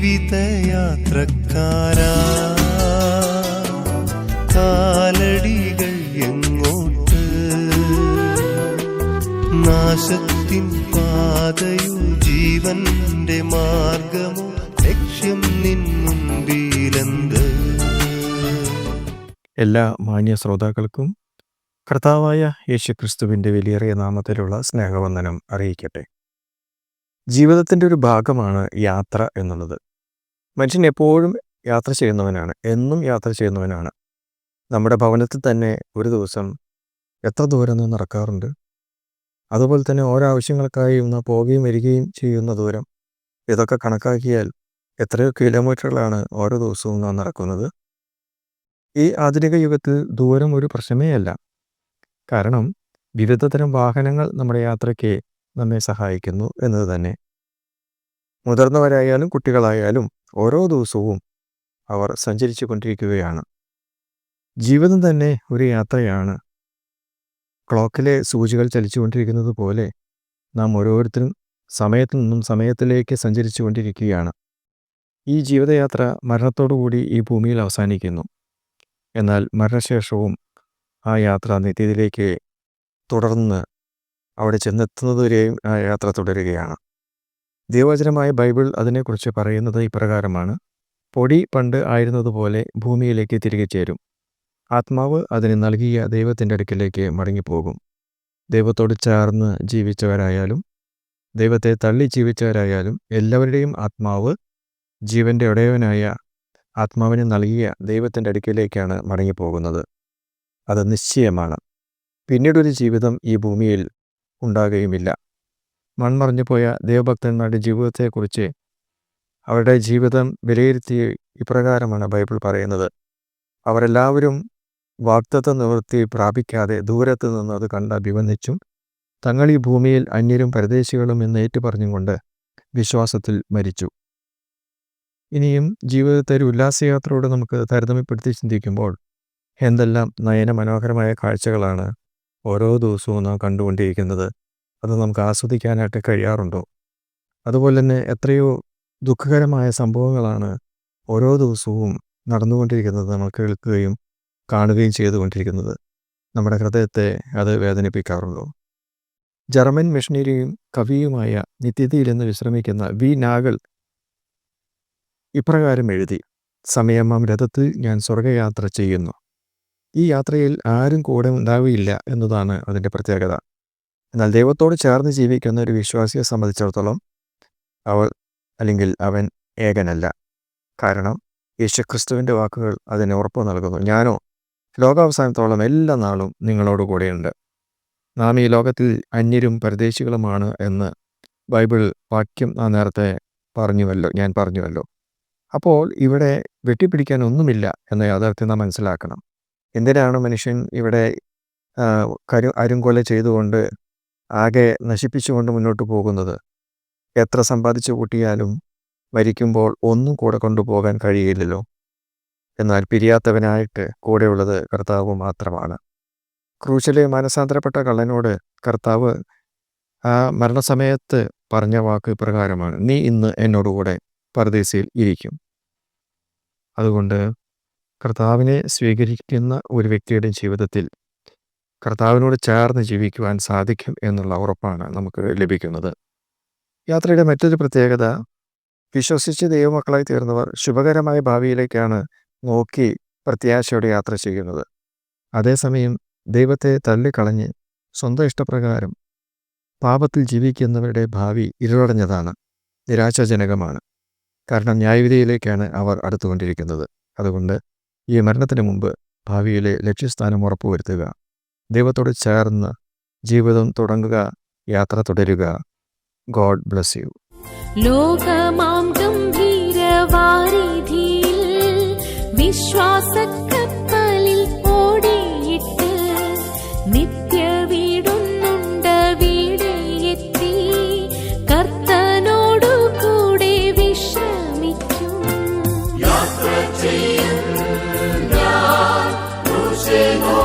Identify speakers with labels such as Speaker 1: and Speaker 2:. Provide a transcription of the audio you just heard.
Speaker 1: ജീവിതയാത്രക്കാരാ. കാലടികൾ എങ്ങോട്ട്? നാശത്തിൻ പാതയോ ജീവന്റെ മാർഗമോ? ലക്ഷ്യം നിൻ മുൻപിലെന്ത്?
Speaker 2: എല്ലാ മാന്യ ശ്രോതാക്കൾക്കും കർത്താവായ യേശുക്രിസ്തുവിന്റെ വിലയേറിയ നാമത്തിലുള്ള സ്നേഹവന്ദനം അറിയിക്കട്ടെ. ജീവിതത്തിന്റെ ഒരു ഭാഗമാണ് യാത്ര എന്നുള്ളത്. മനുഷ്യൻ എപ്പോഴും യാത്ര ചെയ്യുന്നവനാണ്. എന്നും യാത്ര ചെയ്യുന്നവനാണ്. നമ്മുടെ ഭവനത്തിൽ തന്നെ ഒരു ദിവസം എത്ര ദൂരം നിന്ന് നടക്കാറുണ്ട്? അതുപോലെ തന്നെ ഓരോ ആവശ്യങ്ങൾക്കായി ഒന്ന് പോവുകയും വരികയും ചെയ്യുന്ന ദൂരം. ഇതൊക്കെ കണക്കാക്കിയാൽ എത്രയോ കിലോമീറ്ററുകളാണ് ഓരോ ദിവസവും നാം നടക്കുന്നത്. ഈ ആധുനിക യുഗത്തിൽ ദൂരം ഒരു പ്രശ്നമേ അല്ല. കാരണം വിവിധതരം വാഹനങ്ങൾ നമ്മുടെ യാത്രയ്ക്ക് നമ്മെ സഹായിക്കുന്നു എന്നത് തന്നെ. മുതിർന്നവരായാലും കുട്ടികളായാലും ഓരോ ദിവസവും അവർ സഞ്ചരിച്ചു കൊണ്ടിരിക്കുകയാണ് ജീവിതം തന്നെ ഒരു യാത്രയാണ്. ക്ലോക്കിലെ സൂചികൾ ചലിച്ചുകൊണ്ടിരിക്കുന്നത് പോലെ നാം ഓരോരുത്തരും സമയത്തു നിന്നും സമയത്തിലേക്ക് സഞ്ചരിച്ചു കൊണ്ടിരിക്കുകയാണ് ഈ ജീവിതയാത്ര മരണത്തോടുകൂടി ഈ ഭൂമിയിൽ അവസാനിക്കുന്നു. എന്നാൽ മരണശേഷവും ആ യാത്ര നിത്യത്തിലേക്ക് തുടർന്ന് അവിടെ ചെന്നെത്തുന്നതുവരെയും ആ യാത്ര തുടരുകയാണ്. ദൈവവചനമായ ബൈബിൾ അതിനെക്കുറിച്ച് പറയുന്നത് ഇപ്രകാരമാണ്. പൊടി പണ്ട് ആയിരുന്നതുപോലെ ഭൂമിയിലേക്ക് തിരികെ ചേരും. ആത്മാവ് അതിന് നൽകിയ ദൈവത്തിന്റെ അടുക്കിലേക്ക് മടങ്ങിപ്പോകും. ദൈവത്തോട് ചേർന്ന് ജീവിച്ചവരായാലും ദൈവത്തെ തള്ളി ജീവിച്ചവരായാലും എല്ലാവരുടെയും ആത്മാവ് ജീവന്റെ ഉടയവനായ ആത്മാവിന് നൽകിയ ദൈവത്തിന്റെ അടുക്കിലേക്കാണ് മടങ്ങിപ്പോകുന്നത്. അത് നിശ്ചയമാണ്. പിന്നീടൊരു ജീവിതം ഈ ഭൂമിയിൽ ഉണ്ടാകുകയുമില്ല. മൺമറഞ്ഞു പോയ ദൈവഭക്തന്മാരുടെ ജീവിതത്തെക്കുറിച്ച് അവരുടെ ജീവിതം വിലയിരുത്തി ഇപ്രകാരമാണ് ബൈബിൾ പറയുന്നത്. അവരെല്ലാവരും വാക്തത്വ നിവൃത്തി പ്രാപിക്കാതെ ദൂരത്ത് നിന്ന് അത് കണ്ട് അഭിവന്ദിച്ചും തങ്ങൾ ഈ ഭൂമിയിൽ അന്യരും പരദേശികളും എന്ന് ഏറ്റുപറഞ്ഞുകൊണ്ട് വിശ്വാസത്തിൽ മരിച്ചു. ഇനിയും ജീവിതത്തെ ഒരു ഉല്ലാസയാത്രയോട് നമുക്ക് താരതമ്യപ്പെടുത്തി ചിന്തിക്കുമ്പോൾ എന്തെല്ലാം നയന മനോഹരമായ കാഴ്ചകളാണ് ഓരോ ദിവസവും നാം കണ്ടുകൊണ്ടിരിക്കുന്നത്. അത് നമുക്ക് ആസ്വദിക്കാനായിട്ട് കഴിയാറുണ്ടോ? അതുപോലെ തന്നെ എത്രയോ ദുഃഖകരമായ സംഭവങ്ങളാണ് ഓരോ ദിവസവും നടന്നുകൊണ്ടിരിക്കുന്നത് നമ്മൾ കേൾക്കുകയും കാണുകയും ചെയ്തുകൊണ്ടിരിക്കുന്നത്. നമ്മുടെ ഹൃദയത്തെ അത് വേദനിപ്പിക്കാറുണ്ടോ? ജർമ്മൻ മിഷണറിയും കവിയുമായ നിത്യതയിൽ നിന്ന് വിശ്രമിക്കുന്ന വി. നാഗൽ ഇപ്രകാരം എഴുതി സമയമാം രഥത്തിൽ ഞാൻ സ്വർഗയാത്ര ചെയ്യുന്നു. ഈ യാത്രയിൽ ആരും കൂടെ ഉണ്ടാവുകയില്ല എന്നതാണ് അതിന്റെ പ്രത്യേകത. എന്നാൽ ദൈവത്തോട് ചേർന്ന് ജീവിക്കുന്ന ഒരു വിശ്വാസിയെ സംബന്ധിച്ചിടത്തോളം അവൾ അല്ലെങ്കിൽ അവൻ ഏകനല്ല. കാരണം യേശുക്രിസ്തുവിന്റെ വാക്കുകൾ അതിന് ഉറപ്പ് നൽകുന്നു. ഞാനോ ലോകാവസാനത്തോളം എല്ലാ നാളും നിങ്ങളോട് കൂടെയുണ്ട്. നാം ഈ ലോകത്തിൽ അന്യരും പരദേശികളുമാണ് എന്ന് ബൈബിൾ വാക്യം ആ നേരത്തെ പറഞ്ഞുവല്ലോ ഞാൻ പറഞ്ഞുവല്ലോ. അപ്പോൾ ഇവിടെ വെട്ടിപ്പിടിക്കാൻ ഒന്നുമില്ല എന്ന യാഥാർത്ഥ്യം നാം മനസ്സിലാക്കണം. എന്തിനാണ് മനുഷ്യൻ ഇവിടെ കരു അരുംകൊല ചെയ്തുകൊണ്ട് ആകെ നശിപ്പിച്ചുകൊണ്ട് മുന്നോട്ട് പോകുന്നത്. എത്ര സമ്പാദിച്ചു കൂട്ടിയാലും മരിക്കുമ്പോൾ ഒന്നും കൂടെ കൊണ്ടുപോകാൻ കഴിയില്ലല്ലോ. എന്നാൽ പിരിയാത്തവനായിട്ട് കൂടെയുള്ളത് കർത്താവ് മാത്രമാണ്. ക്രൂശിലെ മാനസാന്തരപ്പെട്ട കള്ളനോട് കർത്താവ് ആ മരണസമയത്ത് പറഞ്ഞ വാക്ക് പ്രകാരമാണ് നീ ഇന്ന് എന്നോടുകൂടെ പരദേശയിൽ ഇരിക്കും. അതുകൊണ്ട് കർത്താവിനെ സ്വീകരിക്കുന്ന ഒരു വ്യക്തിയുടെ ജീവിതത്തിൽ കർത്താവിനോട് ചേർന്ന് ജീവിക്കുവാൻ സാധിക്കും എന്നുള്ള ഉറപ്പാണ് നമുക്ക് ലഭിക്കുന്നത്. യാത്രയുടെ മറ്റൊരു പ്രത്യേകത വിശ്വസിച്ച് ദൈവമക്കളായി തീർന്നവർ ശുഭകരമായ ഭാവിയിലേക്കാണ് നോക്കി പ്രത്യാശയോടെ യാത്ര ചെയ്യുന്നത്. അതേസമയം ദൈവത്തെ തള്ളിക്കളഞ്ഞ് സ്വന്തം ഇഷ്ടപ്രകാരം പാപത്തിൽ ജീവിക്കുന്നവരുടെ ഭാവി ഇരുളടഞ്ഞതാണ് നിരാശാജനകമാണ്. കാരണം ന്യായവിധിയിലേക്കാണ് അവർ അടുത്തുകൊണ്ടിരിക്കുന്നത്. അതുകൊണ്ട് ഈ മരണത്തിന് മുമ്പ് ഭാവിയിലെ ലക്ഷ്യസ്ഥാനം ഉറപ്പുവരുത്തുക. ദൈവത്തോട് ചേർന്ന് ജീവിതം തുടങ്ങുക യാത്ര തുടരുക. ഗോഡ് ബ്ലസ് യു
Speaker 3: ലോകമാം ഗംഭീരവാരിധിയിൽ വിശ്വാസക്കപ്പലിൽ ഓടിയിട്ട് നിത്യ വീടുന്നുണ്ട് വീട് കർത്തനോടു കൂടെ
Speaker 4: വച്ചേ